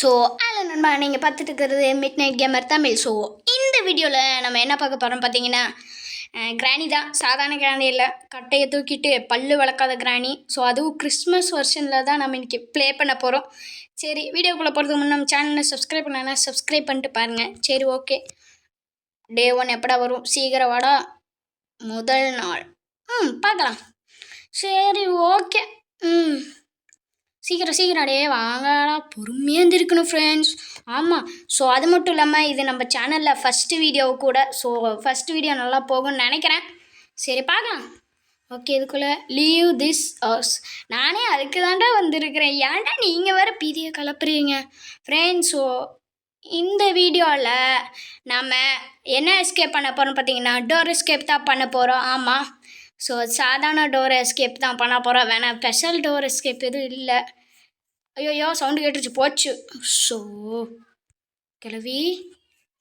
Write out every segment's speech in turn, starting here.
So அதில் நண்பா நீங்கள் பார்த்துட்டு இருக்கிறது midnight gamer Tamil. So இந்த வீடியோவில் நம்ம என்ன பார்க்க போகிறோம் பார்த்தீங்கன்னா கிராணி தான். சாதாரண கிராணி இல்லை. கட்டையை தூக்கிட்டு பல்லு வளர்க்காத கிராணி ஸோ அதுவும் கிறிஸ்மஸ் வருஷனில் தான் நம்ம இன்றைக்கி ப்ளே பண்ண போகிறோம் சரி வீடியோக்குள்ளே போகிறதுக்கு முன்னே நம்ம சேனலை சப்ஸ்கிரைப் பண்ணலன்னா சப்ஸ்கிரைப் பண்ணிட்டு பாருங்கள் சரி ஓகே டே ஒன் எப்படா வரும்? சீக்கிரம் வாடா. முதல் நாள். ம் பார்க்கலாம். சரி ஓகே ம். சீக்கிரம் சீக்கிரம் அடையே வாங்கடா. பொறுமையாக இருந்திருக்கணும் ஃப்ரெண்ட்ஸ் ஆமாம் ஸோ அது மட்டும் இல்லாமல் இது நம்ம சேனலில் ஃபஸ்ட்டு வீடியோ கூட ஸோ ஃபஸ்ட்டு வீடியோ நல்லா போகும்னு நினைக்கிறேன். சரி பார்க்கலாம். ஓகே இதுக்குள்ளே லீவ் திஸ் ஹவுஸ் நானே அதுக்கு தாண்டா வந்திருக்கிறேன். ஏன்டா நீங்கள் வேறு பீதியை கலப்புறீங்க? ஃப்ரெண்ட்ஸ் ஸோ இந்த வீடியோவில் நம்ம என்ன எஸ்கேப் பண்ண போகிறோம் பார்த்தீங்கன்னா டோர் எஸ்கேப் தான் பண்ண போகிறோம் ஆமாம் ஸோ சாதாரண டோர் எஸ்கேப் தான் பண்ண போகிறோம் வேணாம் ஸ்பெஷல் டோர் எஸ்கேப் எதுவும் இல்லை. ஐயோயோ சவுண்டு கேட்டுருச்சு. போச்சு. ஸோ கிளவி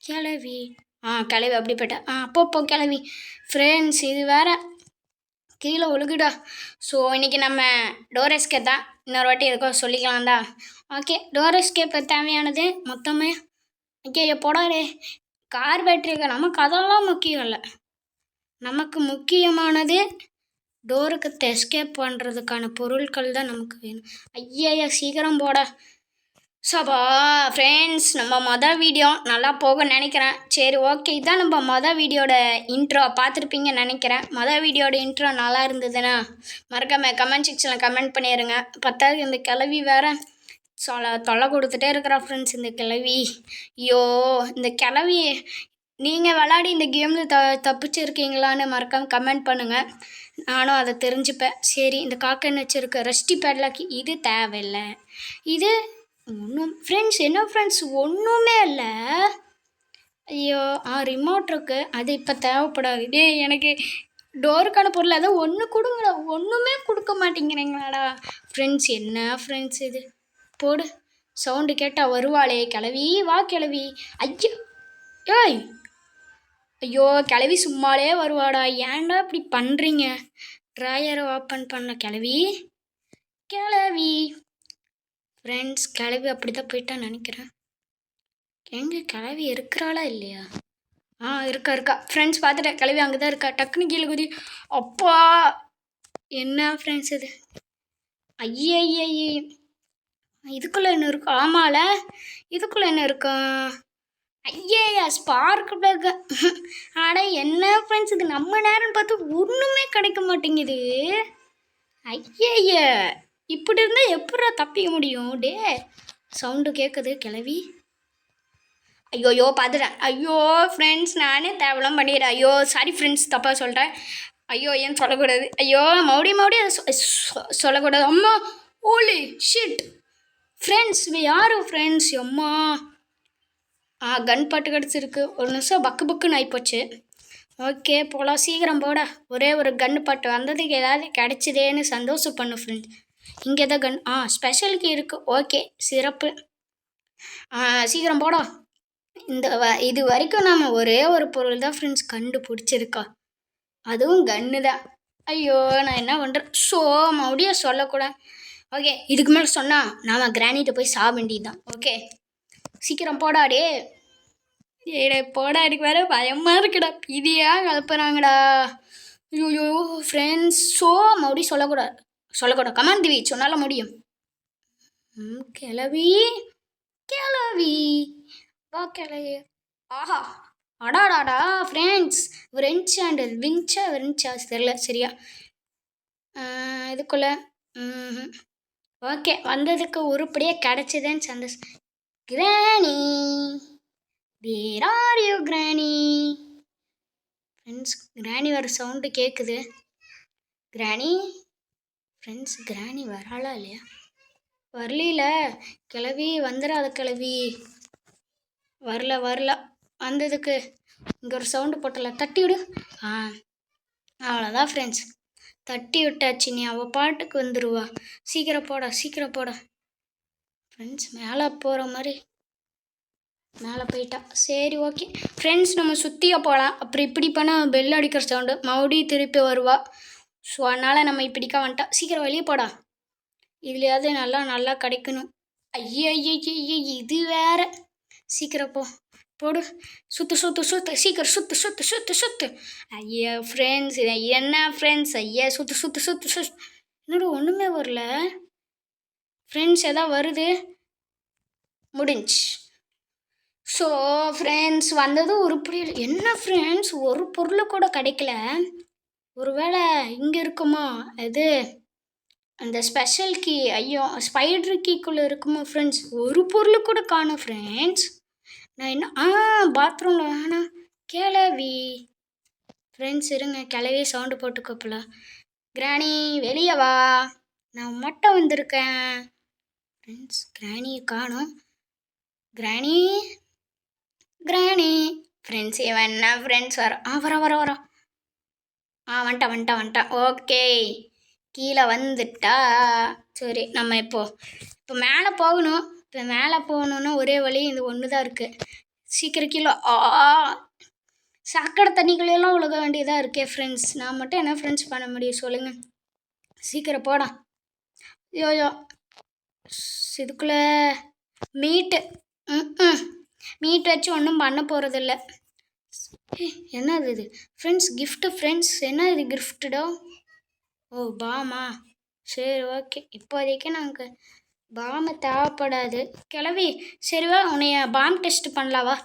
கிளவி. ஆ கிளவி அப்படி ஆ அப்போ கிளவி. ஃப்ரெண்ட்ஸ் இது வேற. கீழே ஒழுகுடா. ஸோ இன்றைக்கி நம்ம டோர் எஸ்கேப் தான். இன்னொரு வாட்டி எதுக்கோ சொல்லிக்கலாம்டா. ஓகே டோர் எஸ்கேப் தேவையானது மொத்தமே ஐயோ போடாரே கார் பேட்டரிக்கு நமக்கு அதெல்லாம் முக்கியம் இல்லை. நமக்கு முக்கியமானது டோருக்கு எஸ்கேப் பண்ணுறதுக்கான பொருட்கள் தான் நமக்கு வேணும். ஐயா சீக்கிரம் போட. சபா ஃப்ரெண்ட்ஸ் நம்ம மொதல் வீடியோ நல்லா போக நினைக்கிறேன். சரி ஓகே இதான் நம்ம மொதல் வீடியோட இன்ட்ரோ பார்த்துருப்பீங்கன்னு நினைக்கிறேன். மொதல் வீடியோட இன்ட்ரோ நல்லா இருந்ததுன்னா மறக்காம கமெண்ட் செக்ஷனில் கமெண்ட் பண்ணிடுங்க பத்தாவது இந்த கிளவி வேற சொல்ல தொல்லை கொடுத்துட்டே இருக்கிறா ஃப்ரெண்ட்ஸ் இந்த கிளவி ஐயோ இந்த கிளவி நீங்கள் விளாடி இந்த கேமில் த தப்பிச்சிருக்கீங்களான்னு மறக்காமல் கமெண்ட் பண்ணுங்கள் நானும் அதை தெரிஞ்சுப்பேன். சரி இந்த காக்கன்னு வச்சுருக்க? ரஷ்டி பேட்லாக்கு இது தேவையில்லை. இது ஒன்றும் ஃப்ரெண்ட்ஸ் என்ன ஃப்ரெண்ட்ஸ் ஒன்றுமே இல்லை. ஐயோ ஆ ரிமோட் இருக்குது அது இப்போ தேவைப்படாது. டேய் எனக்கு டோருக்கான பொருள் அதை ஒன்று கொடுங்கடா. ஒன்றுமே கொடுக்க மாட்டேங்கிறீங்களாடா. ஃப்ரெண்ட்ஸ் என்ன ஃப்ரெண்ட்ஸ் இது? போடு. சவுண்டு கேட்டால் வருவாளே. கிளவி வா கிளவி. ஐயோ ஏய் ஐயோ கிளவி சும்மாலே வருவாடா. ஏன்டா இப்படி பண்ணுறீங்க ட்ராயரை ஓப்பன் பண்ண கிளவி. கிளவி. ஃப்ரெண்ட்ஸ் கிளவி அப்படி தான் போயிட்டான்னு நினைக்கிறேன். எங்கே கிளவி இருக்கிறாளா இல்லையா? ஆ இருக்கா இருக்கா. ஃப்ரெண்ட்ஸ் பார்த்துட்டேன். கிளவி அங்கே தான் இருக்கா. டக்குன்னு கீழே குதி. அப்பா! என்ன ஃப்ரெண்ட்ஸ் இது? ஐயே ஐயே இதுக்குள்ளே என்ன இருக்கும் ஆமால. இதுக்குள்ளே என்ன இருக்கும் ஐயேயா ஸ்பார்க் பிளக் ஆனால் என்ன ஃப்ரெண்ட்ஸ் இது? நம்ம நேரம் பார்த்து ஒன்றுமே கிடைக்க மாட்டேங்குது. ஐயய்ய இப்படி இருந்தால் எப்படா தப்பிக்க முடியும்? டே சவுண்டு கேட்குது கிளவி. ஐயோயோ பார்த்துட்டேன் ஐயோ ஃப்ரெண்ட்ஸ் நானே தேவலாம் பண்ணிடுறேன். ஐயோ சாரி ஃப்ரெண்ட்ஸ் தப்பாக சொல்கிறேன் ஐயோ ஏன் சொல்லக்கூடாது? ஐயோ மறுபடியும் மறுபடியும் அதை சொ- சொல்லக்கூடாது. அம்மா ஓலி ஷிட் ஃப்ரெண்ட்ஸ் யார் ஃப்ரெண்ட்ஸ் அம்மா. ஆ கன் பாட்டு கிடச்சிருக்கு. ஒரு நிமிஷம் பக்கு பக்குன்னு ஆகிப்போச்சு ஓகே போகலாம் சீக்கிரம் போட. ஒரே ஒரு கன் பாட்டு. வந்ததுக்கு ஏதாவது கிடச்சிதேன்னு சந்தோஷம் பண்ணு ஃப்ரெண்ட்ஸ் இங்கே தான் கன். ஆ ஸ்பெஷலுக்கு இருக்குது ஓகே சிறப்பு. சீக்கிரம் போடா. இந்த வ இது வரைக்கும் நாம் ஒரே ஒரு பொருள் தான் ஃப்ரெண்ட்ஸ் கண்டுபிடிச்சிருக்கா அதுவும் கன்னு தான். ஐயோ நான் என்ன பண்ணுறேன் ஸோ மறுபடியும் சொல்லக்கூடாது. ஓகே இதுக்கு மேலே சொன்னால் நாம் கிரானிட்ட போய் சா வேண்டியது தான் ஓகே. சீக்கிரம் போடாடே ஏடே போடா எனக்கு வேற பயமாக இருக்குடா. பிதியா கலப்புறாங்கடா. ஐயோ ஃப்ரெண்ட்ஸ் ஸோ மறுபடியும் சொல்லக்கூடாது சொல்லக்கூடாது கமான் திவி சொன்னால முடியும். ம் கிளவி கிளவி. வா கிளவி. ஆஹா. அடாடாடா ஃப்ரெண்ட்ஸ் ஃப்ரெஞ்ச் அண்ட் விஞ்சா விரிஞ்சா தெரில சரியா. இதுக்குள்ளே. இதுக்குள்ள ஓகே வந்ததுக்கு உருப்படியாக கிடச்சிதேன்னு சந்தோஷம் Granny where are you Granny friends Granny வர சவுண்டு கேட்குது கிராணி ஃப்ரெண்ட்ஸ் கிராணி வராளா இல்லையா? வரலில கிளவி வந்துடாத கிளவி. வரல வரல. வந்ததுக்கு. இங்கே ஒரு சவுண்டு போட்டல. தட்டி விடு. ஆ அவ்வளோதான் ஃப்ரெண்ட்ஸ் தட்டி விட்டாச்சு. நீ அவள் பாட்டுக்கு வந்துடுவா சீக்கிரம் போடா சீக்கிரம் போடா. ஃப்ரெண்ட்ஸ் மேலே போகிற மாதிரி. மேலே போயிட்டா. சரி ஓகே. ஃப்ரெண்ட்ஸ் நம்ம சுற்றியே போகலாம். அப்புறம் இப்படி பண்ணால் பெல் அடிக்கிற சவுண்டு மறுபடியும் திருப்பி வருவா. ஸோ அதனால் நம்ம இப்படிக்கா வந்துட்டா. சீக்கிரம் வெளியே போடா. இதுலையாவது நல்லா நல்லா கிடைக்கணும். ஐயா ஐயோ இது வேற. சீக்கிரம் போ. போடு. சுத்து சுத்து சுத்து. சீக்கிரம் சுத்து சுத்து சுத்து சுத்து. ஐயா ஃப்ரெண்ட்ஸ் என்ன ஃப்ரெண்ட்ஸ் ஐயா சுத்து சுத்து சுத்து சுத்து. என்னோட ஒன்றுமே வரல. ஃப்ரெண்ட்ஸ் எதாவது வருது? முடிஞ்சு ஸோ ஃப்ரெண்ட்ஸ் வந்ததும் உருப்படி புரியல. என்ன ஃப்ரெண்ட்ஸ் ஒரு பொருள் கூட கிடைக்கல. ஒருவேளை இங்கே இருக்குமா? இது அந்த ஸ்பெஷல் கீ ஐயோ ஸ்பைடர் கீக்குள்ளே இருக்குமா ஃப்ரெண்ட்ஸ் ஒரு பொருள் கூட காணும் ஃப்ரெண்ட்ஸ் நான் என்ன? ஆ பாத்ரூமில் வேணாம் கிளவி. ஃப்ரெண்ட்ஸ் இருங்க. கிளவி சவுண்டு போட்டு கிராணி வெளியே வா. நான் மட்டும் வந்திருக்கேன். ஃப்ரெண்ட்ஸ் கிராணியை காணும். கிராணி கிராணி ஃப்ரெண்ட்ஸ் இவன் என்ன ஃப்ரெண்ட்ஸ் வர ஆ வர வர வர. ஆ வந்துட்டான் வந்துட்டான் வந்துட்டான் ஓகே கீழே வந்துட்டா. சரி நம்ம இப்போ இப்போ மேலே போகணும். இப்போ மேலே போகணுன்னா ஒரே வழி இது ஒன்று தான் இருக்குது சீக்கிரம் கீழே ஆ சாக்கடை தண்ணிகளெல்லாம் உழுக வேண்டியதாக இருக்கே ஃப்ரெண்ட்ஸ் நான் மட்டும் என்ன ஃப்ரெண்ட்ஸ் பண்ண முடியும் சொல்லுங்கள் சீக்கிரம் போடா. யோயோ இதுக்குள்ளே மீட்டு ம் மீட் வச்சு ஒன்றும் பண்ண போகிறதில்ல என்னது இது? ஃப்ரெண்ட்ஸ் கிஃப்ட்டு ஃப்ரெண்ட்ஸ் என்ன இது கிஃப்ட்டுடோ ஓ பாமா. சரி ஓகே இப்போதைக்கு நாங்கள் பாம தேவைப்படாது. கிளவி சரிவா உன்னைய பாம் டெஸ்ட் பண்ணலாவா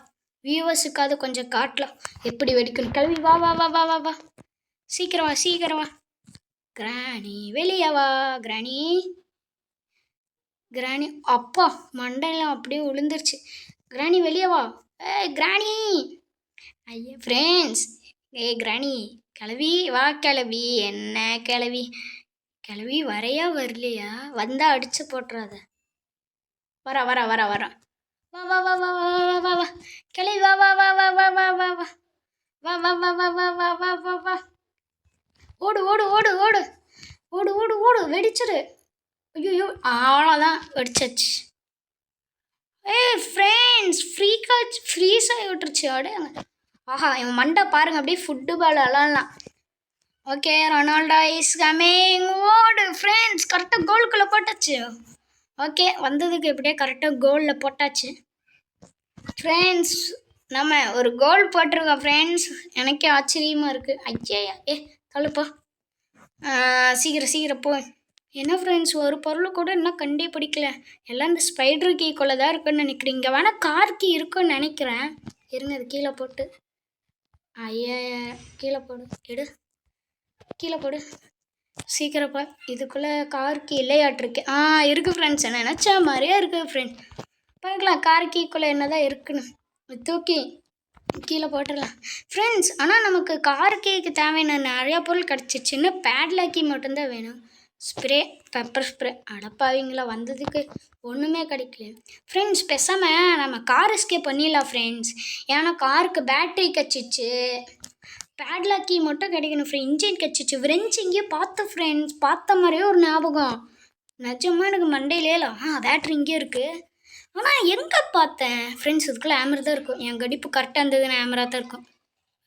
வியூவர்ஸுக்காவது கொஞ்சம் காட்டலாம். எப்படி வெடிக்கணும்? கிளவி வா வா வா வா வா வா. சீக்கிரம் வா சீக்கிரம் வா. கிராணி வெளியே வா கிராணி. கிராணி அப்பா மண்டையெல்லாம் அப்படியே விழுந்துருச்சு கிராணி வெளியே வா ஏய் கிராணி ஐயா ஃப்ரெண்ட்ஸ் ஏய் கிராணி கிளவி வா கிளவி என்ன கிளவி கிளவி வரையா வரலையா வந்தா அடிச்சு போட்டுறாத வர வர வர வர வா வா வா வா வா வா வா வா கிளவி வா வா வா வா வா வா வா வா வா வா வா வா வா வா வா வா வா ஓடு ஓடு ஓடு ஓடு ஓடு ஓடு ஓடு வெடிச்சிரு ஐயோ அவ்வளோதான் வெடிச்சாச்சு. ஏய் ஃப்ரெண்ட்ஸ் ஃப்ரீ காட்ச் ஃப்ரீஸ் ஆகி விட்டுருச்சு. அப்படியே ஆஹா இவன் மண்டை பாருங்க அப்படியே ஃபுட்டு பால் விளாட்லாம். ஓகே ரொனால்டோ இஸ் கமிங் ஓடு ஃப்ரெண்ட்ஸ் கரெக்டாக கோலுக்குள்ளே போட்டாச்சு. ஓகே வந்ததுக்கு எப்படியே கரெக்டாக கோலில் போட்டாச்சு. ஃப்ரெண்ட்ஸ் நம்ம ஒரு கோல் போட்டிருக்கோம் ஃப்ரெண்ட்ஸ் எனக்கே ஆச்சரியமாக இருக்குது ஐயா ஏ தள்ளுப்பா. சீக்கிரம் சீக்கிரம் போய். என்ன ஃப்ரெண்ட்ஸ் ஒரு பொருள் கூட இன்னும் கண்டே பிடிக்கல எல்லாம் இந்த ஸ்பைடர் கீக்குள்ளே தான் இருக்குன்னு நினைக்கிறீங்க. வேணால் கார் கீ இருக்குன்னு நினைக்கிறேன். இருங்க அது கீழே போட்டு. ஐயா கீழே போடு. எடு. கீழே போடு. சீக்கிரப்பா இதுக்குள்ளே கார் கீ இல்லையாட்டிருக்கு. ஆ இருக்குது ஃப்ரெண்ட்ஸ் என்ன நினச்சா மாதிரியே இருக்குது ஃப்ரெண்ட் பார்க்கலாம் கார் கீக்குள்ளே என்ன தான் இருக்குன்னு. தூக்கி கீழே போட்டுடலாம். ஃப்ரெண்ட்ஸ் ஆனால் நமக்கு கார் கீக்கு தேவையான நிறையா பொருள் கிடச்சிச்சின்னு பேட்லாக்கி மட்டும்தான் வேணும். ஸ்ப்ரே பெப்பர் ஸ்ப்ரே அடப்பாவீங்களா வந்ததுக்கு ஒன்றுமே கிடைக்கல. ஃப்ரெண்ட்ஸ் பேசாமல் நம்ம கார் எஸ்கேப் பண்ணிடலாம் ஃப்ரெண்ட்ஸ் ஏன்னா காருக்கு பேட்ரி கச்சிச்சு. பேட்லாக் கீ மட்டும் கிடைக்கணும் ஃப்ரெண்ட் இன்ஜின் கச்சிச்சு. ஃப்ரெண்ட்ஸ் இங்கேயே பார்த்த ஃப்ரெண்ட்ஸ் பார்த்த மாதிரியே ஒரு ஞாபகம். நிஜமாக எனக்கு மண்டையிலே இல்லை. ஆ பேட்ரி இங்கே இருக்குது ஆனால் எங்கே பார்த்தேன்? ஃப்ரெண்ட்ஸ் இதுக்குள்ளே ஆமரா தான் இருக்கும். என் கடிப்பு கரெக்டாக இருந்ததுன்னு ஆமராக தான் இருக்கும்.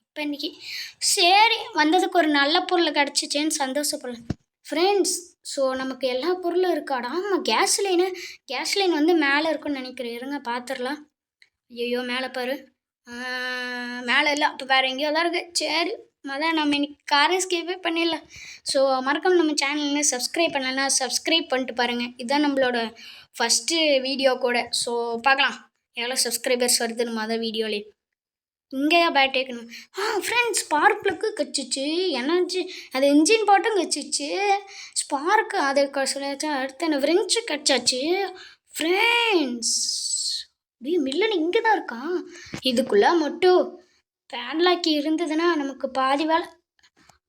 இப்போ இன்றைக்கி சரி வந்ததுக்கு ஒரு நல்ல பொருள் கிடச்சிச்சேன்னு சந்தோஷப்படலாம் ஃப்ரெண்ட்ஸ் ஸோ நமக்கு எல்லா பொருளும் இருக்காடா? ஆமாம் கேஸ் லைனு கேஸ் லைன் வந்து மேலே இருக்குன்னு நினைக்கிறேன். இருங்க பார்த்துடலாம் ஐயோ மேலே பாரு. மேலே இல்லை. அப்போ வேறு எங்கேயோ தான் இருக்குது சரி அதான் நம்ம இன்னைக்கு கார் எஸ்கேப்பே பண்ணிடலாம். ஸோ மறக்காம நம்ம சேனல்னு சப்ஸ்கிரைப் பண்ணலன்னா சப்ஸ்கிரைப் பண்ணிட்டு பாருங்கள் இதுதான் நம்மளோட ஃபஸ்ட்டு வீடியோ கூட. ஸோ பார்க்கலாம். எவ்வளோ சப்ஸ்கிரைபர்ஸ் வருதுன்னு மொதல் வீடியோலேயே இங்கேயா பேட் டேக்கணும் ஆ ஃப்ரெண்ட்ஸ் ஸ்பார்க் ப்ளக்கு கச்சிச்சு. எனர்ஜி அது இன்ஜின் பாட்டும் கச்சிச்சு. ஸ்பார்க்கு அதை சொல்லியாச்சா? அடுத்து என்ன ஃப்ரெஞ்சு கச்சாச்சு. ஃப்ரெண்ட்ஸ் அப்படியே மில்லன் இங்கே தான் இருக்கான். இதுக்குள்ளே மட்டும் பேன்லாக்கி இருந்ததுன்னா நமக்கு பாதி வேலை.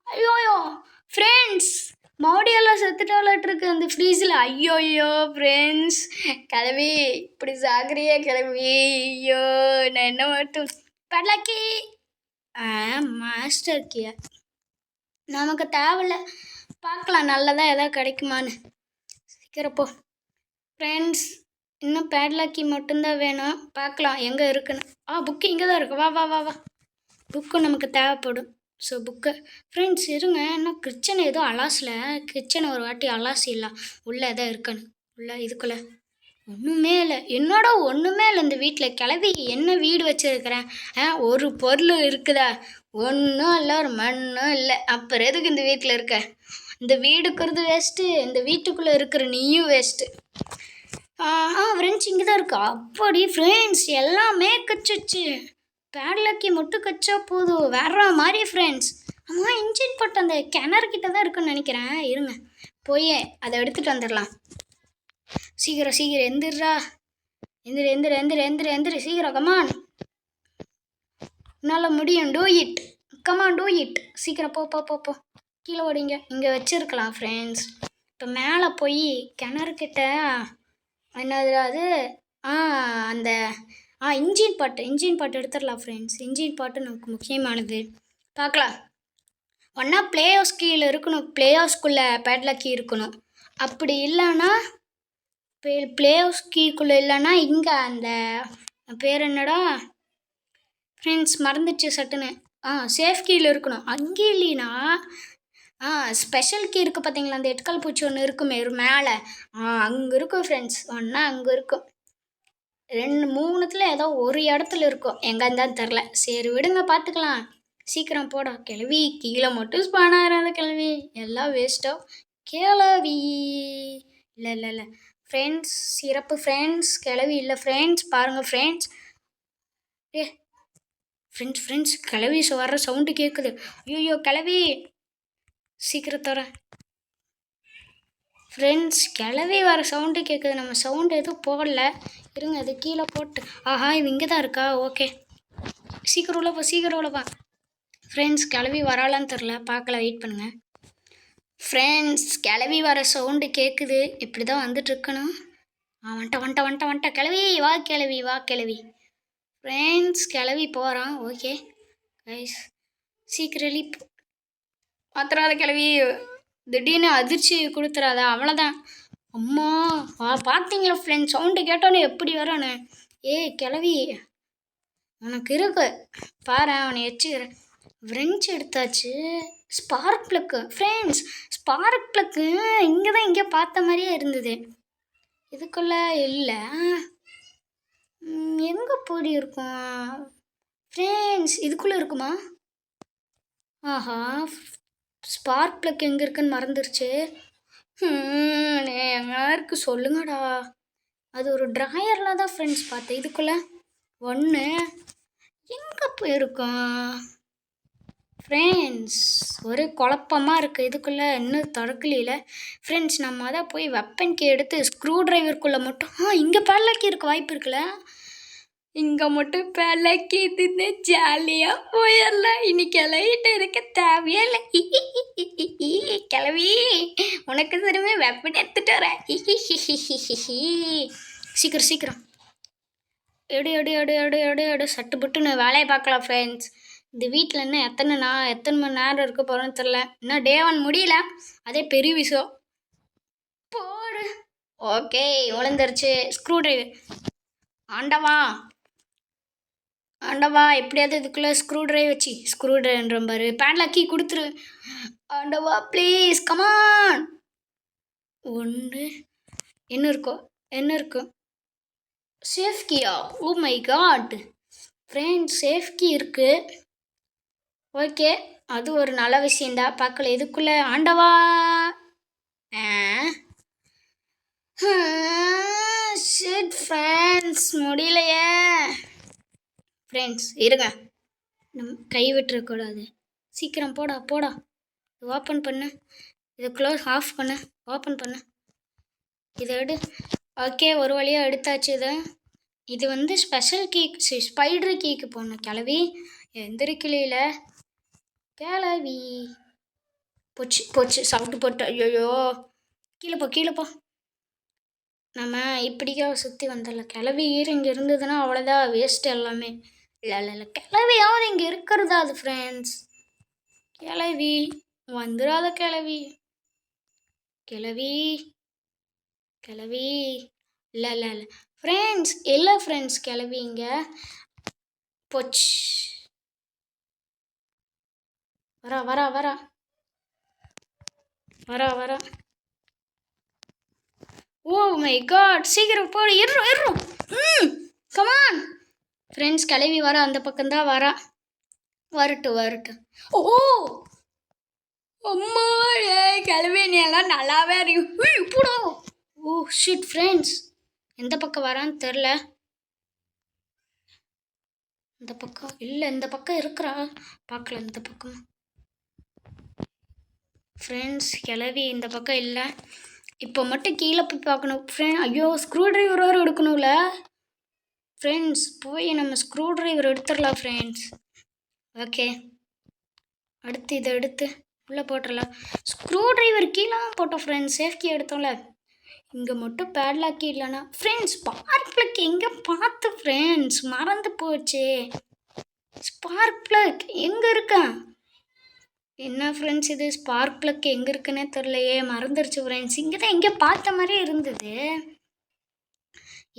ஐயோயோ ஃப்ரெண்ட்ஸ் மறுபடியெல்லாம் செத்துட்டாலாட்டிருக்கு அந்த ஃப்ரீஸில் ஐயோயோ ஃப்ரெண்ட்ஸ் கிளம்பி. இப்படி சாகுறியே கிளம்பி. ஐயோ நான் என்ன மட்டும் பல்லாக்கி மாஸ்டர் கியா நமக்கு தேவையில்ல. பார்க்கலாம் நல்லதாக எதாவது கிடைக்குமான்னு. சீக்கிரம் போ. ஃப்ரெண்ட்ஸ் இன்னும் பேட்லாக்கி மட்டும்தான் வேணும். பார்க்கலாம் எங்கே இருக்குன்னு. ஆ புக்கு இங்கே தான் இருக்குது வா வா வா வா. புக்கு நமக்கு தேவைப்படும். ஸோ புக்கு ஃப்ரெண்ட்ஸ் இருங்க. இன்னும் கிச்சன் எதுவும் அலாசில். கிச்சன் ஒரு வாட்டி அலாசிடலாம் உள்ளே எதாவது இருக்கணும். உள்ளே இதுக்குள்ளே. ஒன்றுமே இல்லை என்னோட ஒன்றுமே இல்லை இந்த வீட்டில் கிளவி என்ன வீடு வச்சிருக்கிறேன்? ஆ ஒரு பொருள் இருக்குதா? ஒன்றும் இல்லை ஒரு மண்ணும் இல்லை. அப்புறம் எதுக்கு இந்த வீட்டில் இருக்க? இந்த வீடுக்கிறது வேஸ்ட்டு இந்த வீட்டுக்குள்ளே இருக்கிற நீயும் வேஸ்ட்டு ஆ ஃப்ரெண்ட்ஸ் இங்கே தான் இருக்கா. அப்படி ஃப்ரெண்ட்ஸ் எல்லாமே கச்சிச்சு பேட்லக்கி மட்டும் கச்சா போதும் வேற மாதிரி ஃப்ரெண்ட்ஸ் அம்மா இன்ஜின் போட்டு அந்த கிணறு கிட்ட தான் இருக்குன்னு நினைக்கிறேன். இருங்க போய் அதை எடுத்துகிட்டு வந்துடலாம். சீக்கிரம் சீக்கிரம் எந்திரா எந்திரு எந்திரு எந்திரு எந்திரு எந்திரு சீக்கிரம் கமான் உன்னால் முடியும் do it come on do it சீக்கிரம் போ போ போ கீழே ஓடிங்க. இங்கே வச்சுருக்கலாம் ஃப்ரெண்ட்ஸ் இப்போ மேலே போய் கிணறுக்கிட்ட என்னது அது? ஆ அந்த ஆ இன்ஜின் பாட்டு இன்ஜின் பாட்டு எடுத்துடலாம் ஃப்ரெண்ட்ஸ் இன்ஜின் பாட்டு நமக்கு முக்கியமானது. பார்க்கலாம். ஒன்றா ப்ளே ஹவுஸ் கீழே இருக்கணும். ப்ளே ஹவுஸ்க்குள்ளே பேட்லக்கி இருக்கணும். அப்படி இல்லைன்னா ப்ளே ப்ளே ஹவுஸ் கீக்குள்ளே இல்லைன்னா இங்கே அந்த பேர் என்னடா? ஃப்ரெண்ட்ஸ் மறந்துச்சு சட்டுன்னு. ஆ சேஃப் கீயில் இருக்கணும். அங்கே இல்லைனா ஆ ஸ்பெஷல் கீ இருக்குது பார்த்தீங்களா? அந்த எட்கால் பூச்சி ஒன்று இருக்குமே ஒரு மேலே. ஆ அங்கே இருக்கும் ஃப்ரெண்ட்ஸ் ஒன்றா அங்கே இருக்கும். ரெண்டு மூணுத்தில் ஏதோ ஒரு இடத்துல இருக்கும். எங்கே இருந்தாலும் தெரில சரி விடுங்க பார்த்துக்கலாம். சீக்கிரம் போடா கிளவி கீழே மட்டும் ஸ்பான் ஆகிறாத கிளவி எல்லாம் வேஸ்ட்டோ கேளவி இல்லை இல்லை இல்லை. ஃப்ரெண்ட்ஸ் சிறப்பு ஃப்ரெண்ட்ஸ் கிளவி இல்லை ஃப்ரெண்ட்ஸ் பாருங்கள் ஃப்ரெண்ட்ஸ் ஏ ஃப்ரெண்ட்ஸ் ஃப்ரெண்ட்ஸ் கிளவி வர்ற சவுண்டு கேட்குது ஐயோ கிளவி. சீக்கிரம் தர ஃப்ரெண்ட்ஸ் கிளவி வர சவுண்டு கேட்குது நம்ம சவுண்டு எதுவும் போடல. இருங்க அது கீழே போட்டு. ஆஹா இது இங்கே தான் இருக்கா? ஓகே சீக்கிரம் உள்ளப்பா சீக்கிரம் உள்ளப்பா ஃப்ரெண்ட்ஸ் கிளவி வராளான்னு தெரில பார்க்கல வெயிட் பண்ணுங்கள் ஃப்ரெண்ட்ஸ் கிளவி வர சவுண்டு கேட்குது இப்படி தான் வந்துட்டுருக்கணும். ஆ வந்துட்ட வந்துட்ட வந்துட்ட வந்துட்ட கிளவி வா கிளவி வா கிளவி. ஃப்ரெண்ட்ஸ் கிளவி போகிறான் ஓகே கைஸ் சீக்கிரலி மாத்திராத கிளவி. திடீர்னு அதிர்ச்சி கொடுத்துறாத. அவ்வளோதான் அம்மா வா பார்த்தீங்களா ஃப்ரெண்ட்ஸ் சவுண்டு கேட்டோன்னே எப்படி வரானு? ஏய் கிளவி உனக்கு இருக்கு. பாரு அவனை வச்சுக்கிறேன் ஃப்ரெஞ்சு எடுத்தாச்சு. Spark plug friends spark plug இங்கே தான் இங்கே பார்த்த மாதிரியே இருந்தது. இதுக்குள்ளே இல்லை. எங்கே போடி இருக்கும்? ஃப்ரெண்ட்ஸ் இதுக்குள்ளே இருக்குமா? ஆஹா ஸ்பார்க் ப்ளக் எங்கே இருக்குன்னு மறந்துருச்சு. எங்கே இருக்கு சொல்லுங்கடா. அது ஒரு ட்ராயரில் தான் ஃப்ரெண்ட்ஸ் பார்த்தேன். இதுக்குள்ளே ஒன்று எங்கே போயிருக்கோம்? ஃப்ரெண்ட்ஸ் ஒரு குழப்பமாக இருக்குது இதுக்குள்ளே இன்னும் தொடக்கலையில் ஃப்ரெண்ட்ஸ் நம்ம அதை போய் வெப்பன்கி எடுத்து ஸ்க்ரூ ட்ரைவருக்குள்ளே மட்டும் ஆ இங்கே பேலக்கி இருக்க வாய்ப்பு இருக்குல்ல? இங்கே மட்டும் பேலக்கி தின்னு ஜாலியாக போயிடலாம். இன்னைக்கு கிளவிட்டு இருக்க தேவையே இல்லை. கிளவி உனக்கு திரும்ப வெப்பன் எடுத்துகிட்டு வரேன் சீக்கிரம் சீக்கிரம். எடு எடு எடு எடு எடு எடு சட்டு புட்டுன்னு வேலையை பார்க்கலாம் ஃப்ரெண்ட்ஸ் இந்த வீட்டில் என்ன எத்தனை நான் எத்தனை மணி நேரம் இருக்க போகிறோன்னு தெரில இன்னும் டே ஒன் முடியல? அதே பெரிய விஷயம். போடு. ஓகே உழந்துருச்சு ஸ்க்ரூ ட்ரைவர் ஆண்டவா. ஆண்டவா எப்படியாவது இதுக்குள்ளே ஸ்க்ரூ ட்ரைவ் வச்சு. ஸ்க்ரூ ட்ரைவ்ன்ற பாரு. பேண்டில் கீ கொடுத்துரு. ஆண்டவா ப்ளீஸ் கமான் ஒன்று என்ன இருக்கோ? என்ன இருக்கோ? சேஃப்கியா ஓ my god friend safe key இருக்குது ஓகே அது ஒரு நல்ல விஷயந்தான் பார்க்கல இதுக்குள்ளே ஆண்டவா? ஷிட் ஃப்ரெண்ட்ஸ் முடியலையே. ஃப்ரெண்ட்ஸ் இருங்க. நம் கை விட்டுறக்கூடாது. சீக்கிரம் போடா போடா. ஓப்பன் பண்ணு. இதை க்ளோஸ் ஆஃப் பண்ணு. ஓப்பன் பண்ணு. இதை எடு. ஓகே ஒரு வழியாக எடுத்தாச்சு இதை. இது வந்து ஸ்பெஷல் கேக் ஸ்பைடர் கேக்கு போடணும் கிளவி எந்திரிக்கலையில். கிளவி. போச்சு போச்சு. சாப்பிட்டு போட்டு ஐயோ கீழே போ கீழே போ. நம்ம இப்படிக்கா சுற்றி வந்துடலாம் கிளவி ஈர் இங்கே இருந்ததுன்னா அவ்வளோதான் வேஸ்ட் எல்லாமே. இல்லை இல்லை இல்லை. கிளவியாவது இங்கே இருக்கிறதா அது ஃப்ரெண்ட்ஸ் கிளவி வந்துடாத கிளவி. கிளவி கிளவி. இல்லை இல்லை இல்லை. ஃப்ரெண்ட்ஸ் இல்லை ஃப்ரெண்ட்ஸ் கிளவி இங்கே. போச்சு. வரா வரா வரா. வரா வரா. ஓ oh மை காட் சீக்கிரம் போடு. ஏறும் ஏறும் ம் கமான் ஃப்ரெண்ட்ஸ் கிளவி வர அந்த பக்கம்தான் வரா. வரட்டும் வரட்டும். ஓ அம்மா ஏய் கிளவி நீ எல்லாம் நல்லாவே இருக்கு இப்படோ ஓ ஷிட் ஃப்ரெண்ட்ஸ் எந்த பக்கம் வரான்னு தெரில இந்த பக்கம் இல்லை இந்த பக்கம் இருக்கிறா. பார்க்கல இந்த பக்கம். ஃப்ரெண்ட்ஸ் கிளவி இந்த பக்கம் இல்லை. இப்போ மட்டும் கீழே போய் பார்க்கணும். ஃப்ரெண்ட் ஐயோ ஸ்க்ரூ டிரைவர் வேறு எடுக்கணும்ல? ஃப்ரெண்ட்ஸ் போய் நம்ம ஸ்க்ரூ டிரைவர் எடுத்துடலாம் ஃப்ரெண்ட்ஸ் ஓகே அடுத்து இதை எடுத்து உள்ளே போட்டுடலாம். ஸ்க்ரூ டிரைவர் கீழே தான் போட்டோம் ஃப்ரெண்ட்ஸ் சேஃப்டி எடுத்தோம்ல. இங்கே மட்டும் பேட்லாக்கி இல்லைன்னா ஃப்ரெண்ட்ஸ் ஸ்பார்க் பிளக் எங்கே பார்த்து ஃப்ரெண்ட்ஸ் மறந்து போச்சே. ஸ்பார்க் பிளக் எங்கே இருக்கேன் என்ன ஃப்ரெண்ட்ஸ் இது? ஸ்பார்க் பிளக் எங்கே இருக்குன்னே தெரிலையே மறந்துருச்சு ஃப்ரெண்ட்ஸ் இங்கே தான் எங்கே பார்த்த மாதிரியே இருந்தது.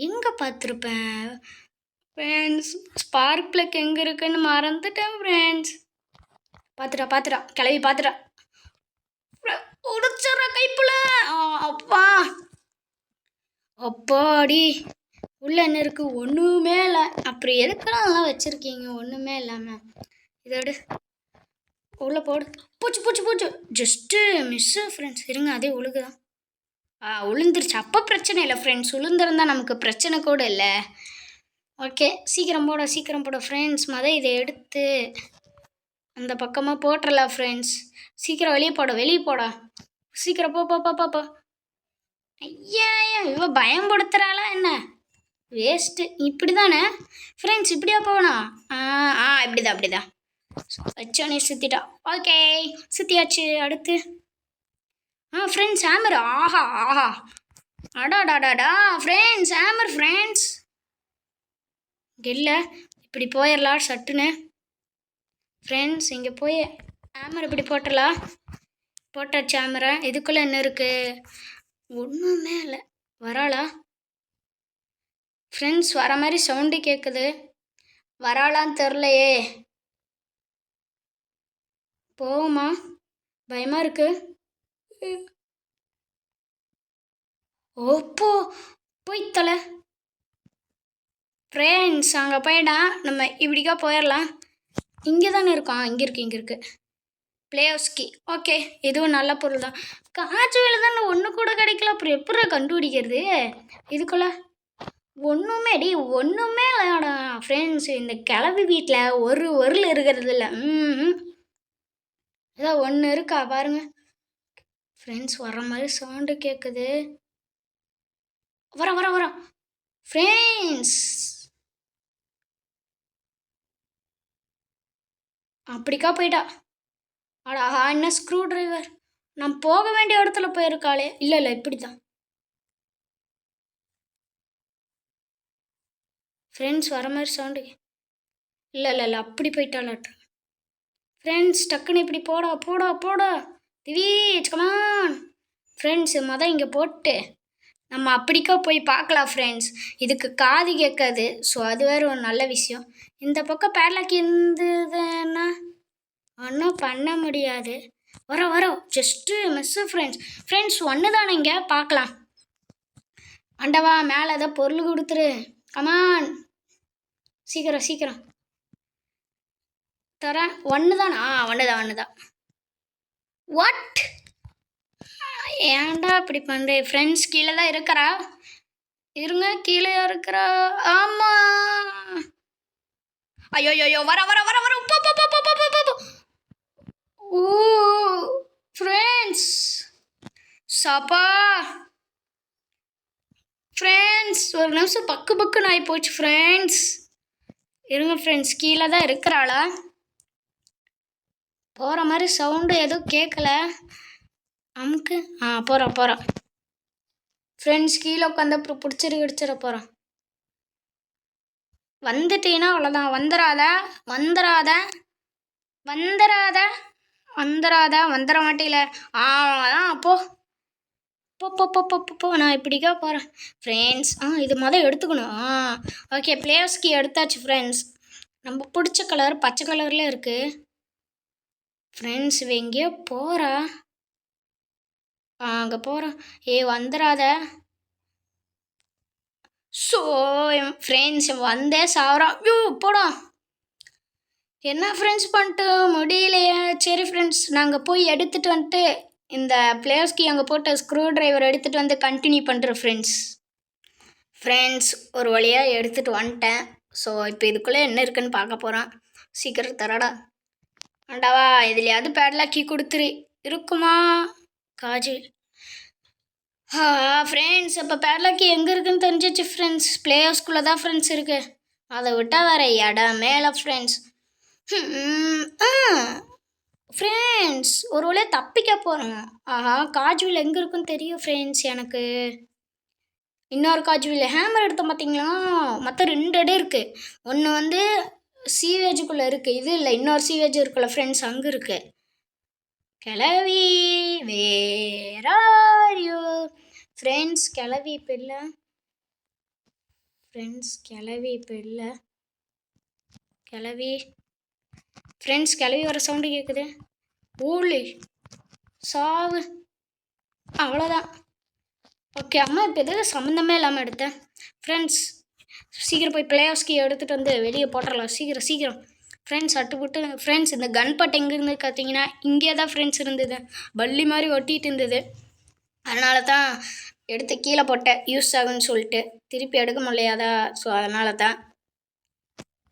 எங்கே பார்த்துருப்பேன்? ஃப்ரெண்ட்ஸ் ஸ்பார்க் பிளக் எங்கே இருக்குன்னு மறந்துட்டேன் ஃப்ரெண்ட்ஸ் பார்த்துடா பார்த்துடா கிளவி பார்த்துடா. உடிச்சிட்ற கைப்புல. அப்பா. அப்பாடி. உள்ள என்ன இருக்கு? ஒன்றுமே இல்லை. அப்புறம் எதுக்கெல்லாம் அதெல்லாம் வச்சுருக்கீங்க? ஒன்றுமே இல்லாமல் இதோடு. உள்ளே போடு. பூச்சி பூச்சி பூச்சி. ஜஸ்ட்டு மிஸ்ஸு ஃப்ரெண்ட்ஸ் இருங்க அதே உழுகுதான் ஆ உளுந்துருச்சு. அப்போ பிரச்சனை இல்லை ஃப்ரெண்ட்ஸ் உளுந்திருந்தா நமக்கு பிரச்சனை கூட இல்லை. ஓகே சீக்கிரம் போட சீக்கிரம் போட ஃப்ரெண்ட்ஸ் மொத இதை எடுத்து அந்த பக்கமாக போட்டுடலாம் ஃப்ரெண்ட்ஸ் சீக்கிரம் வெளியே போட வெளியே போட. சீக்கிரம் போ போ போ போ ஐயா ஐயா இவ பயம்படுத்துகிறாளா என்ன? வேஸ்ட்டு இப்படி தானே ஃப்ரெண்ட்ஸ் இப்படியா போகணும்? ஆ ஆ இப்படிதான் அப்படிதான். வச்சோனே சுற்றிட்டா ஓகே சுற்றியாச்சு அடுத்து. ஆ ஃப்ரெண்ட்ஸ் ஹேமர் ஆஹா ஆஹா. அடாடாடாடா ஃப்ரெண்ட்ஸ் ஹேமர் ஃப்ரெண்ட்ஸ் இல்லை இப்படி போயிடலாம் சட்டுன்னு. ஃப்ரெண்ட்ஸ் இங்கே போய் ஹேமர் இப்படி போட்டலாம் போட்டாச்சு ஹேமரை இதுக்குள்ளே என்ன இருக்குது ஒன்றுமே இல்லை வராளா? ஃப்ரெண்ட்ஸ் வர மாதிரி சவுண்டு கேட்குது வராளான்னு தெரிலையே போவோமா? பயமாக இருக்கு. ஓப்போ போய் தலை. ஃப்ரெண்ட்ஸ் அங்கே போயிடா. நம்ம இப்படிக்கா போயிடலாம் இங்கே தானே இருக்கோம் இங்கே இருக்கு இங்கே இருக்கு. பிளேயர்ஸ்கி ஓகே இதுவும் நல்ல பொருள் தான். காஜுவில் தானே ஒன்று கூட கிடைக்கல. அப்புறம் எப்படி கண்டுபிடிக்கிறது? இதுக்குள்ள ஒன்றுமே டி ஒன்றுமே இல்லைடா ஃப்ரெண்ட்ஸ் இந்த கிளவி வீட்டில் ஒரு ஒருள் இருக்கிறது இல்லை. ம் ஏதோ ஒன்று இருக்கா பாருங்க. ஃப்ரெண்ட்ஸ் வர மாதிரி சவுண்டு கேட்குது வர வர வர ஃப்ரெண்ட்ஸ் அப்படிக்கா போயிட்டா. அடா என்ன ஸ்க்ரூ டிரைவர் நான் போக வேண்டிய இடத்துல போயிருக்காளே. இல்லை இல்லை இப்படி தான் ஃப்ரெண்ட்ஸ் வர மாதிரி சவுண்டு இல்லை இல்லை இல்லை அப்படி போயிட்டாளாட்டும். ஃப்ரெண்ட்ஸ் டக்குன்னு இப்படி போடா போடா போடா. திவி கமான் ஃப்ரெண்ட்ஸ் மொதல் இங்கே போட்டு. நம்ம அப்படிக்கா போய் பார்க்கலாம் ஃப்ரெண்ட்ஸ் இதுக்கு காது கேட்காது. ஸோ அது வேறு ஒரு நல்ல விஷயம். இந்த பக்கம் பேட்லாக் இருந்ததுன்னா ஒன்றும் பண்ண முடியாது. வர வர ஜஸ்ட்டு மிஸ்ஸு ஃப்ரெண்ட்ஸ் ஃப்ரெண்ட்ஸ் ஒன்று தானே இங்கே? பார்க்கலாம். அண்டவா மேலே ஏதோ பொருள் கொடுத்துரு. கமான் சீக்கிரம் சீக்கிரம். தரேன். ஒன்று தானே ஆ ஒன்று தான் ஒன்று தான் வாட் ஏன்டா இப்படி பண்ணுறேன் ஃப்ரெண்ட்ஸ் கீழே தான் இருக்கிறா? இருங்க கீழே இருக்கிறா. ஆமாம் ஐயோ ஐயோ வர வர வர வர. போ போ போ போ ஓ ஃப்ரெண்ட்ஸ் சப்பா ஃப்ரெண்ட்ஸ் ஒரு நிமிஷம் பக்கு பக்குன்னு ஆகி போச்சு ஃப்ரெண்ட்ஸ் இருங்க ஃப்ரெண்ட்ஸ் கீழே தான் இருக்கிறாளா? போகிற மாதிரி சவுண்டு எதுவும் கேட்கல அமுக்கு. ஆ போகிறோம் போகிறோம் ஃப்ரெண்ட்ஸ் கீழே உட்காந்து அப்புறம் பிடிச்சிரு கிடிச்சிட போகிறோம் வந்துட்டீங்கன்னா அவ்வளோதான் வந்துடாத வந்துடாத வந்துடாத வந்துடாத வந்துட மாட்டேல. ஆ அப்போ போ. போ போ போ போ போ, போ நான் இப்படிக்கா போகிறேன் ஃப்ரெண்ட்ஸ் ஆ இது மொதல் எடுத்துக்கணும். ஆ ஓகே பிளேயர்ஸ்க்கு எடுத்தாச்சு ஃப்ரெண்ட்ஸ் நம்ம பிடிச்ச கலர் பச்சை கலரில் இருக்குது ஃப்ரெண்ட்ஸ் இவ எங்கேயோ போகிறா ஆ அங்கே போகிறோம் ஏ வந்துடாத ஸோ என் ஃப்ரெண்ட்ஸ் வந்தே சாவறான் ஐயோ போடா. என்ன ஃப்ரெண்ட்ஸ் பண்ணிட்டு முடியலையே. சரி ஃப்ரெண்ட்ஸ் நாங்கள் போய் எடுத்துகிட்டு வந்துட்டு இந்த பிளேயர்ஸ்க்கு அங்கே போட்ட ஸ்க்ரூ டிரைவர் எடுத்துகிட்டு வந்து கண்டினியூ பண்ணுற ஃப்ரெண்ட்ஸ் ஃப்ரெண்ட்ஸ் ஒரு வழியாக எடுத்துகிட்டு வந்துட்டேன். ஸோ இப்போ இதுக்குள்ளே என்ன இருக்குன்னு பார்க்க போகிறான் சீக்கிரம் தரடா. ஆண்டாவா எதுலையாவது பேட்லாக்கி கொடுத்துரு. இருக்குமா? காஜி ஆ ஃப்ரெண்ட்ஸ் இப்போ பேட்லாக்கி எங்கே இருக்குன்னு தெரிஞ்சிச்சு ஃப்ரெண்ட்ஸ் பிளேயர்ஸ்குள்ளே தான் ஃப்ரெண்ட்ஸ் இருக்குது அதை விட்டால் வேற இடம் மேலே ஃப்ரெண்ட்ஸ் ஃப்ரெண்ட்ஸ் ஒரு வேளை தப்பிக்க போகிறோம் ஆஹா காஜுவில் எங்கே இருக்குன்னு தெரியும் ஃப்ரெண்ட்ஸ் எனக்கு. இன்னொரு காஜுவில் ஹேமர் எடுத்தோம் பார்த்தீங்களா மற்ற ரெண்டு இடம் இருக்குது ஒன்று வந்து சீவேஜுக்குள்ளே இருக்குது இது இல்லை இன்னொரு சீவேஜ் இருக்குல்ல ஃப்ரெண்ட்ஸ் அங்கே இருக்குது கிளவி வேறாரியோ ஃப்ரெண்ட்ஸ் கிளவி இப்போ இல்லை. ஃப்ரெண்ட்ஸ் கிளவி இப்போ இல்லை. கிளவி. ஃப்ரெண்ட்ஸ் கிளவி வர சவுண்டு கேட்குது ஊழி சாவு. அவ்வளோதான் ஓகே அம்மா இப்போ எதாவது சம்மந்தமே இல்லாமல் எடுத்தேன். ஃப்ரெண்ட்ஸ் சீக்கிரம் போய் பிளேயர்ஸ்க்கு எடுத்துகிட்டு வந்து வெளியே போட்டுடலாம் சீக்கிரம் சீக்கிரம். ஃப்ரெண்ட்ஸ் அட்டுப்பட்டு ஃப்ரெண்ட்ஸ் இந்த கன் பட் எங்கே இருந்து பார்த்தீங்கன்னா இங்கே தான் ஃப்ரெண்ட்ஸ் இருந்தது. பள்ளி மாதிரி ஒட்டிகிட்டு இருந்தது. அதனால தான் எடுத்து கீழே போட்டேன் யூஸ் ஆகுன்னு சொல்லிட்டு திருப்பி எடுக்க முடியாதா? ஸோ அதனால தான்.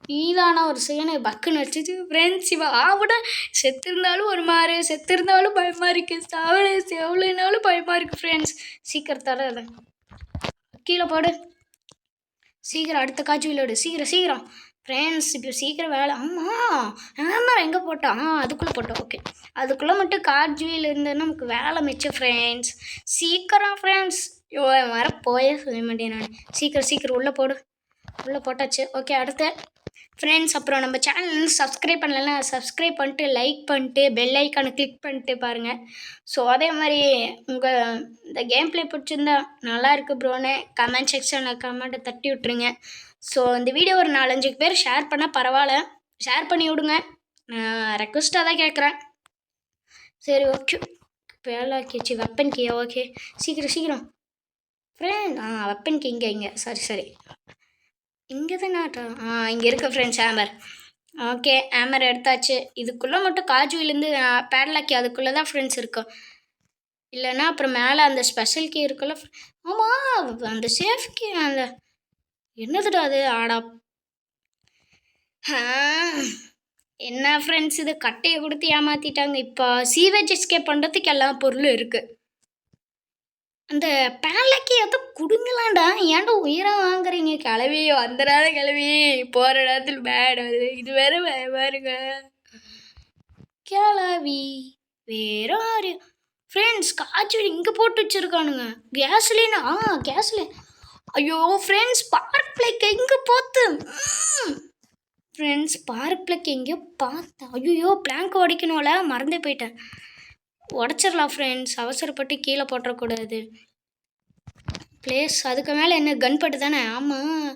நீதானா ஒரு சேனை பக்குன்னு வச்சுட்டு ஃப்ரெண்ட்ஸ் இவ ஆவிட செத்துருந்தாலும் ஒரு மாதிரி செத்துருந்தாலும் பயமாக இருக்குது சாவலை செவலைனாலும் பயமாக இருக்குது ஃப்ரெண்ட்ஸ் சீக்கிரம் அதை கீழே போடு. சீக்கிரம் அடுத்த காட்சி விளையாடு. சீக்கிரம் சீக்கிரம். ஃப்ரெண்ட்ஸ் இப்போ சீக்கிரம் வேலை. ஆமாம் ஆமாம் எங்கே போட்டோம் ஆ அதுக்குள்ளே போட்டோம் ஓகே அதுக்குள்ளே மட்டும் கார்ஜுவியில் இருந்ததுன்னா நமக்கு வேலை மிச்சம் ஃப்ரெண்ட்ஸ் சீக்கிரம் ஃப்ரெண்ட்ஸ் யோ வர போயே சொல்ல மாட்டேன் நான். சீக்கிரம் சீக்கிரம். உள்ளே போடு. உள்ளே போட்டாச்சு. ஓகே அடுத்து. ஃப்ரெண்ட்ஸ் அப்புறம் நம்ம சேனல் சப்ஸ்கிரைப் பண்ணலன்னா சப்ஸ்கிரைப் பண்ணிட்டு லைக் பண்ணிட்டு பெல் ஐக்கானை கிளிக் பண்ணிட்டு பாருங்கள் ஸோ அதே மாதிரி உங்கள் இந்த கேம் பிளே பிடிச்சிருந்தா நல்லா இருக்குது ப்ரோன்னு கமெண்ட் செக்ஷனில் கமெண்ட்டை தட்டி விட்ருங்க ஸோ இந்த வீடியோ ஒரு நாலஞ்சு பேர் ஷேர் பண்ணால் பரவாயில்ல. ஷேர் பண்ணி விடுங்க. நான் ரெக்வஸ்ட்டாக தான் கேட்குறேன். சரி ஓகே பேலாக்கிச்சு வெப்பன் கீ ஓகே சீக்கிரம் சீக்கிரம். ஃப்ரெண்ட் ஆ வெப்பன் கீ இங்கே இங்கே. சரி சரி இங்கே தானே ஆ இங்கே இருக்க ஃப்ரெண்ட்ஸ் ஆமர் ஓகே ஆமர் எடுத்தாச்சு. இதுக்குள்ளே மட்டும் காஜுவிலேருந்து பேட்லாக்கி அதுக்குள்ளே தான் ஃப்ரெண்ட்ஸ் இருக்கும் இல்லைன்னா அப்புறம் மேலே அந்த ஸ்பெஷல் கீ இருக்குல்ல ஆமாம் அந்த சேஃப் கீ அந்த என்னதுடா அது? ஆடா. என்ன ஃப்ரெண்ட்ஸ் இது? கட்டையை கொடுத்து ஏமாற்றிட்டாங்க இப்போ சீவேஜ் எஸ்கேப் பண்ணுறதுக்கு எல்லா பொருளும் இருக்குது அந்த பேலக்கி ஏதோ கொடுங்களாண்டா ஏன்டா உயிராக வாங்குறீங்க? கிளவி வந்துடாத கிளவி. போகிற இடத்துல பேட் வருது இது வேற பாருங்க. கிளவி வேற ஆறு ஃப்ரெண்ட்ஸ் காய்ச்சல் இங்கே போட்டு வச்சுருக்கானுங்க. கேஸ்லேனா ஆ? கேஸ்லே ஐயோ ஃப்ரெண்ட்ஸ் பார்க் பிளேக் எங்கே போத்து. ஃப்ரெண்ட்ஸ் பார்க் பிளேக் எங்கேயோ பார்த்தேன் ஐயோ பிளாங்க் உடைக்கணும்ல. மறந்தே போயிட்டேன். உடச்சிடலாம் ஃப்ரெண்ட்ஸ் அவசரப்பட்டு கீழே போட்டுறக்கூடாது. ப்ளேஸ் அதுக்கு மேலே என்ன கன் பட்டு தானே? ஆமாம்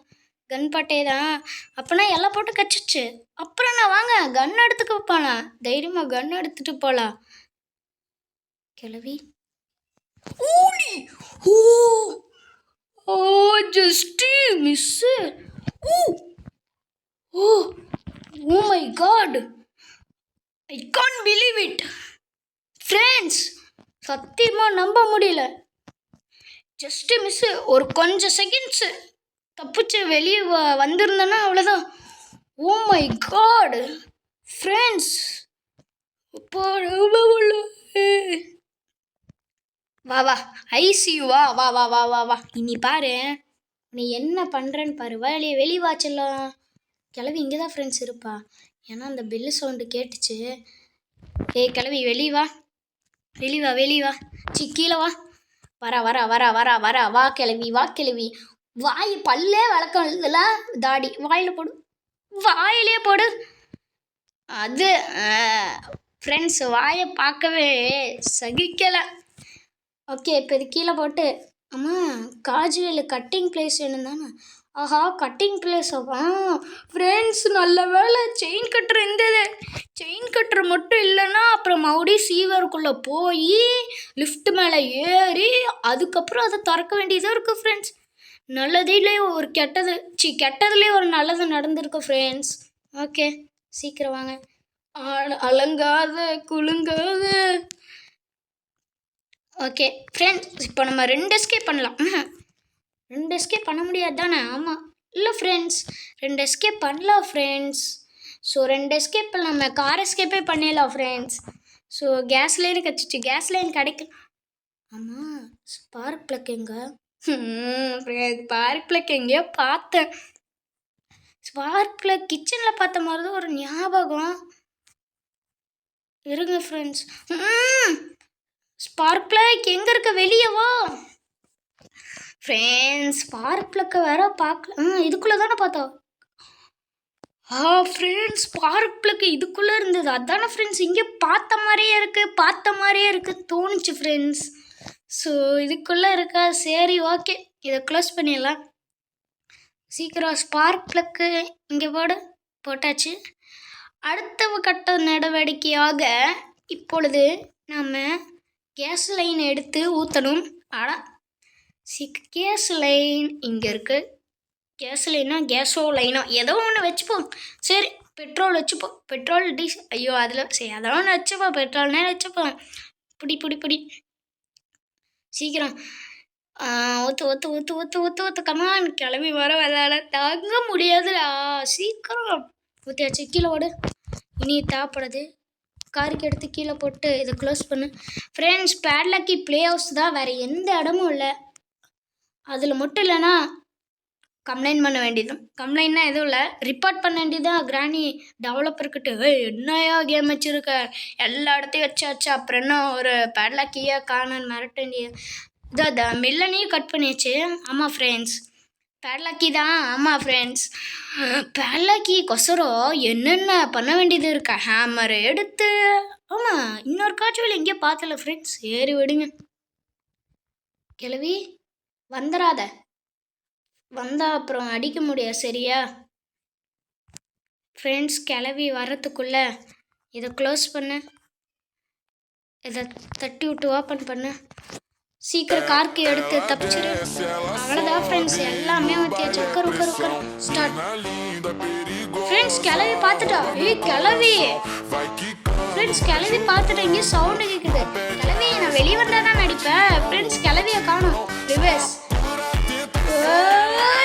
கன் பட்டே தான். அப்போனா எல்லாம் போட்டு கச்சிச்சு அப்புறம் நான் வாங்க கன் எடுத்துக்க போகலாம் தைரியமாக கன் எடுத்துட்டு போகலாம் கிளவி ஊலி oh O just miss oh oh oh my god I can't believe it friends சத்தியமாக நம்ப முடியல. ஜஸ்ட்டு மிஸ்ஸு ஒரு கொஞ்சம் செகண்ட்ஸு தப்பிச்சு வெளியே வ வந்திருந்தேன்னா அவ்வளோதான் ஓ மை காடு ஃப்ரெண்ட்ஸ் அப்பா வா வா. ஐசியூ வா வா வா வா வா வா. இனி பாரு. நீ என்ன பண்ணுறேன்னு பாரு. வேலையை வெளி கிளவி இங்கே தான் ஃப்ரெண்ட்ஸ் இருப்பா. ஏன்னா அந்த பெல்லு சவுண்டு கேட்டுச்சு. ஏய் கிளவி வெளியே வா. வெளி வா வா சி கீழே வா. வரா வரா வரா வரா வரா. வா கிளவி வா கிளவி வாய் பல்லே வழக்கம் இதெல்லாம் தாடி வாயில் போடு. வாயிலே போடு. அது ஃப்ரெண்ட்ஸ் வாயை பார்க்கவே சகிக்கலை. ஓகே இப்போ இது கீழே போட்டு அம்மா காஜுவேல கட்டிங் பிளேஸ் வேணும் தானே ஆஹா கட்டிங் பிளேஸ் ஆ ஃப்ரெண்ட்ஸ் நல்ல வேலை செயின் கட்டர் இருந்தது செயின் கட்டர் மட்டும் இல்லைன்னா அப்புறம் மறுபடியும் சீவருக்குள்ளே போய் லிஃப்ட் மேலே ஏறி அதுக்கப்புறம் அதை திறக்க வேண்டியதாக இருக்குது ஃப்ரெண்ட்ஸ் நல்லதுலேயே ஒரு கெட்டது. சி கெட்டதுலேயே ஒரு நல்லது நடந்திருக்கு ஃப்ரெண்ட்ஸ் ஓகே சீக்கிரம் வாங்க. அலங்காத குலுங்காத. ஓகே ஃப்ரெண்ட்ஸ் இப்போ நம்ம ரெண்டு எஸ்கேப் பண்ணலாம். ரெண்டு எஸ்கேப் பண்ண முடியாது தானே ஆமாம் இல்லை ஃப்ரெண்ட்ஸ் ரெண்டு எஸ்கேப் பண்ணலாம் ஃப்ரெண்ட்ஸ் ஸோ ரெண்டு எஸ்கேப் நம்ம கார் எஸ்கேப்பே பண்ணிடலாம் ஃப்ரெண்ட்ஸ் ஸோ கேஸ் லைன் கிடச்சிச்சு. கேஸ் லைன் கிடைக்கும் ஆமாம் ஸ்பார்க் ப்ளக் எங்கே? ஸ்பார்க் ப்ளக் எங்கேயோ பார்த்தேன். ஸ்பார்க் ப்ளக் கிச்சனில் பார்த்த மாதிரி தான் ஒரு ஞாபகம். இருங்க ஃப்ரெண்ட்ஸ் ஸ்பார்க் ப்ளக் எங்கே இருக்க? வெளியே வா. ஃப்ரெண்ட்ஸ் ஸ்பார்க் ப்ளக்கை வேற பார்க்கல. ம் இதுக்குள்ளே தானே பார்த்தோம். ஆ ஃப்ரெண்ட்ஸ் பார்க் பிளக்கு இதுக்குள்ளே இருந்தது. அதானே ஃப்ரெண்ட்ஸ் இங்கே பார்த்த மாதிரியே இருக்குது பார்த்த மாதிரியே இருக்குது தோணுச்சு ஃப்ரெண்ட்ஸ் ஸோ இதுக்குள்ளே இருக்கா சரி ஓகே இதை க்ளோஸ் பண்ணிடலாம். சீக்கிரம் ஸ்பார்க் ப்ளக்கு இங்கே போடு போட்டாச்சு. அடுத்த கட்ட நடவடிக்கையாக இப்பொழுது நம்ம கேஸ் லைன் எடுத்து ஊற்றணும் ஆனால் சீக் கேஸ் லைன் இங்கே இருக்குது கேஸ் லைனா கேஸோ லைனோ ஏதோ ஒன்று வச்சுப்போம் சரி பெட்ரோல் வச்சுப்போம் பெட்ரோல் டீசல் ஐயோ அதில் சரி அதோ ஒன்று வச்சுப்போம் பெட்ரோல்னே வச்சுப்போம் பிடி பிடி பிடி. சீக்கிரம். ஒத்து ஒத்து ஒத்து ஒத்து ஒத்து ஒத்து கமான் கிளம்பி வர விளையாட தாங்க முடியாதுடா. சீக்கிரம். ஊற்றியாச்சு கீழே ஓடு. இனி தேவைப்படுது. காருக்கு எடுத்து கீழே போட்டு இதை க்ளோஸ் பண்ணு. ஃப்ரெண்ட்ஸ் பேட்லக்கி ப்ளே ஹவுஸ் தான் வேறு எந்த இடமும் இல்லை. அதில் மட்டும் இல்லைன்னா கம்ப்ளைண்ட் பண்ண வேண்டியது கம்ப்ளைண்ட்னா எதுவும் இல்லை. ரிப்போர்ட் பண்ண வேண்டியதுதான். கிராணி டெவலப்பர்கிட்ட ஏய் என்னையா கேம் வச்சுருக்க? எல்லா இடத்தையும் வச்சாச்சு. அப்புறம் என்ன ஒரு பேட்லாக்கியா காணன் மிரட்ட வேண்டிய இதோ த மில்லனையும் கட் பண்ணியாச்சு. ஆமாம் ஃப்ரெண்ட்ஸ் பேட்லாக்கி தான். ஆமாம் ஃப்ரெண்ட்ஸ் பேட்லாக்கி கொசரம் என்னென்ன பண்ண வேண்டியது இருக்கா? ஹேமர் எடுத்து ஆமாம் இன்னொரு காட்சிகள் எங்கேயோ பார்த்தல ஃப்ரெண்ட்ஸ் ஏறி விடுங்க கிளவி வந்துடாத வந்தா அப்புறம் அடிக்க முடியாது சரியா? ஃப்ரெண்ட்ஸ் கிளவி வர்றதுக்குள்ள இதை க்ளோஸ் பண்ணு. இதை தட்டி விட்டு ஓப்பன் பண்ணு. சீக்கிரம் கார்க்கு எடுத்து தப்பிச்சிரு. அவ்வளோதான் ஃப்ரெண்ட்ஸ் எல்லாமே வந்து சக்கர் உக்கர் உக்கர். ஸ்டார்ட் ஃப்ரெண்ட்ஸ் கிளவி பார்த்துட்டா. ஏய் கிளவி ஃப்ரெண்ட்ஸ் கிளவி பார்த்துட்டு. இங்கே சவுண்டு கேட்குது கிளவி நான் வெளியே வந்தால் தான் நடிப்பேன். ஃப்ரெண்ட்ஸ் கிளவியை காணும். Reverse Uhum.